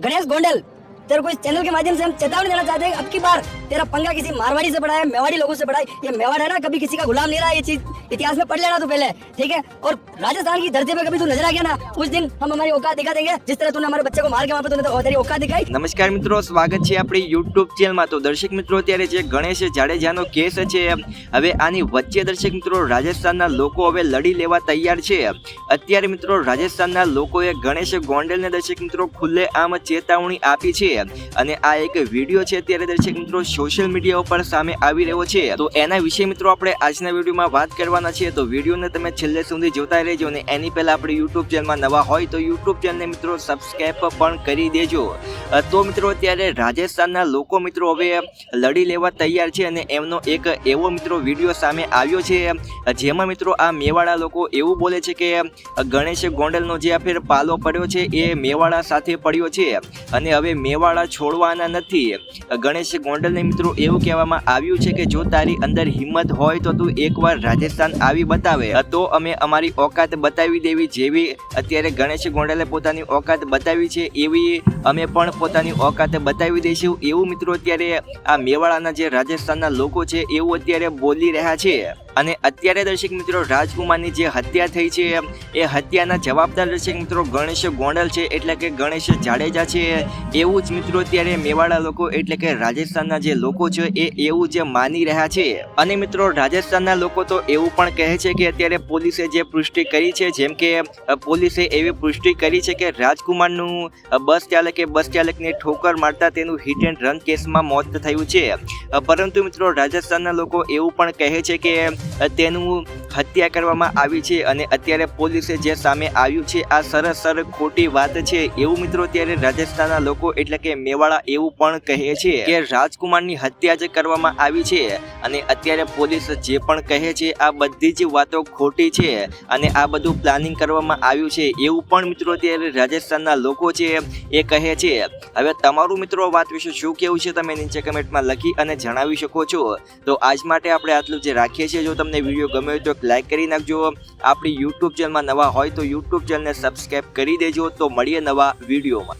गणेश गोंडल तेरे को इस चैनल के माध्यम से हम चेतावनी देना चाहते हैं अब की बार तेरा पंगा किसी मारवाड़ी से पड़ा है मेवाड़ी लोगों से पड़ा है ये मेवाड़ है ना कभी किसी का गुलाम नहीं रहा ये चीज इतिहास में पढ़ लेना तू पहले ठीक है और राजस्थान की धरती पे कभी तू नजर आ गया ना उस दिन हम हमारी औकात दिखा देंगे जिस तरह तूने हमारे बच्चे को मार के वहाँ पे तूने तो तेरी औकात दिखाई નમસ્કાર મિત્રો સ્વાગત છે આપણી યુટ્યુબ ચેનલમાં તો દર્શક મિત્રો અત્યારે જે ગણેશ જાડેજાનો કેસ છે હવે આની વચ્ચે દર્શક મિત્રો રાજસ્થાનના લોકો હવે લડી લેવા તૈયાર છે અત્યારે મિત્રો રાજસ્થાનના લોકોએ ગણેશ ગોંડલને દર્શક મિત્રો ખુલ્લે આમ ચેતવણી આપી છે અને આ એક વિડીયો છે અત્યારે દર્શક મિત્રો સોશિયલ મીડિયા ઉપર સામે આવી રહ્યો છે. તો એના વિશે મિત્રો આપણે આજના વિડીયોમાં વાત કરવાના છે તો વિડીયોને તમે છેલ્લે સુધી જોતા રહેજો અને એની પહેલા આપણે યુટ્યુબ ચેનલમાં નવા હોય તો યુટ્યુબ ચેનલને મિત્રો સબસ્ક્રાઈબ પણ કરી દેજો. તો મિત્રો અત્યારે રાજસ્થાનના લોકો મિત્રો હવે લડી લેવા તૈયાર છે અને એમનો એક એવો મિત્રો વીડિયો સામે આવ્યો છે. જેમાં મિત્રો આ મેવાડા લોકો એવું બોલે છે કે, ગણેશ ગોંડલનો જે ફેર પાલો પડ્યો છે એ મેવાડા સાથે પડ્યો છે. અને હવે મેવાડા છોડવાના નથી. ગણેશ ગોંડલને મિત્રો, એવું કહેવામાં આવ્યું છે કે જો તારી અંદર હિંમત હોય તો તું એકવાર રાજસ્થાન આવી બતાવે. તો અમે અમારી ઓકાત બતાવી દેવી જેવી અત્યારે ગણેશ ગોંડલે પોતાની ઓકાત બતાવી છે એવી અમે પણ પોતાની ઓકાતે બતાવી દઈશું. એવું મિત્રો અત્યારે આ મેવાડાના જે રાજસ્થાનના લોકો છે, એવું અત્યારે બોલી રહ્યા છે. અને અત્યારે દર્શક મિત્રો, રાજકુમારની જે હત્યા થઈ છે, એ હત્યાના જવાબદાર દર્શક મિત્રો ગણેશ ગોંડલ છે, એટલે કે ગણેશ જાડેજા છે. એવું જ મિત્રો અત્યારે મેવાડા લોકો, એટલે કે રાજસ્થાનના જે લોકો છે, એ એવું જે માની રહ્યા છે. અને મિત્રો, રાજસ્થાનના લોકો તો એવું પણ કહે છે કે અત્યારે પોલીસે જે પુષ્ટિ કરી છે, જેમ કે પોલીસે એવી પુષ્ટિ કરી છે કે રાજકુમારનું બસ ચાલકે બસ ચાલકને ઠોકર મારતા તેનું હિટ એન્ડ રન કેસમાં મોત થયું છે. પરંતુ મિત્રો રાજસ્થાનના લોકો એવું પણ કહે છે કે તેનું હત્યા કરવામાં આવી છે અને અત્યારે પોલીસે જે સામે આવ્યું છે, આ સરસર ખોટી વાત છે. એવું મિત્રો ત્યારે રાજસ્થાનના લોકો એટલે કે મેવાડા એવું પણ કહે છે કે રાજકુમારની હત્યા જ કરવામાં આવી છે અને અત્યારે પોલીસ જે પણ કહે છે, આ બધી જ વાતો ખોટી છે અને આ બધું પ્લાનિંગ કરવામાં આવ્યું છે. એવું પણ મિત્રો ત્યારે રાજસ્થાનના લોકો છે એ કહે છે. હવે તમારું મિત્રો વાત વિશે શું કેવું છે તમે નીચે કમેન્ટમાં લખી અને જણાવી શકો છો. તો આજ માટે આપણે આટલું જે રાખીએ છીએ. જો તમને વીડિયો ગમ્યો તો લાઈક કરી નાખજો. આપણી યુટ્યુબ ચેનલમાં નવા હોય તો યુટ્યુબ ચેનલને સબસ્ક્રાઈબ કરી દેજો. તો મળીએ નવા વિડીયોમાં.